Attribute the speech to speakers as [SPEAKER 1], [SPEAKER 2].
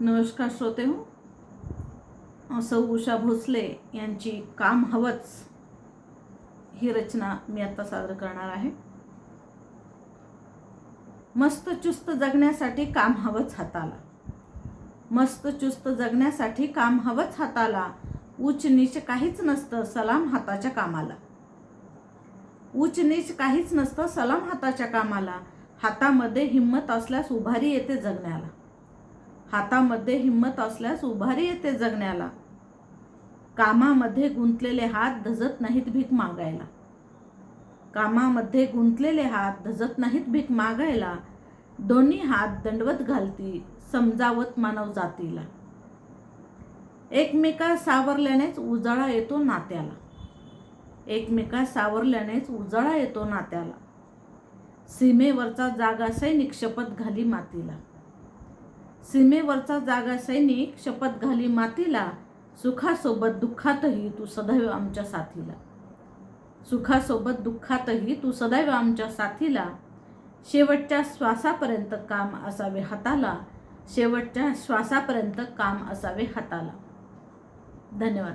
[SPEAKER 1] नमस्कार श्रोते हो. सौ उषा भोसले यांची काम हवंच ही रचना मी आता सादर करणार आहे. मस्त चुस्त जगण्यासाठी काम हवंच हाताला. मस्त चुस्त जगण्यासाठी काम हवंच हाताला. उच नीच काहीच नसतं सलाम हाताच्या कामाला. उच नीच काहीच नसतं सलाम हाताच्या कामाला. हातामध्ये हिंमत असल्यास उभारी येते जगण्याला. हातामध्ये हिंमत असल्यास उभारी येते जगण्याला. कामामध्ये गुंतलेले हात धजत नाहीत भीक मागायला. कामामध्ये गुंतलेले हात धजत नाहीत भीक मागायला. दोन्ही हात दंडवत घालती समजावत मानव जातीला. एकमेका सावरल्यानेच उजाळा येतो नात्याला. एकमेका सावरल्यानेच उजाळा येतो नात्याला. सीमेवरचा जागा सैनिक शपथ घाली मातीला. सीमेवरचा जागा सैनिक शपथ घाली मातीला सुखासोबत दुःखातही तू सदैव आमच्या साथीला. सुखासोबत दुःखातही तू सदैव आमच्या साथीला. शेवटच्या श्वासापर्यंत काम असावे हाताला. शेवटच्या श्वासापर्यंत काम असावे हाताला. धन्यवाद.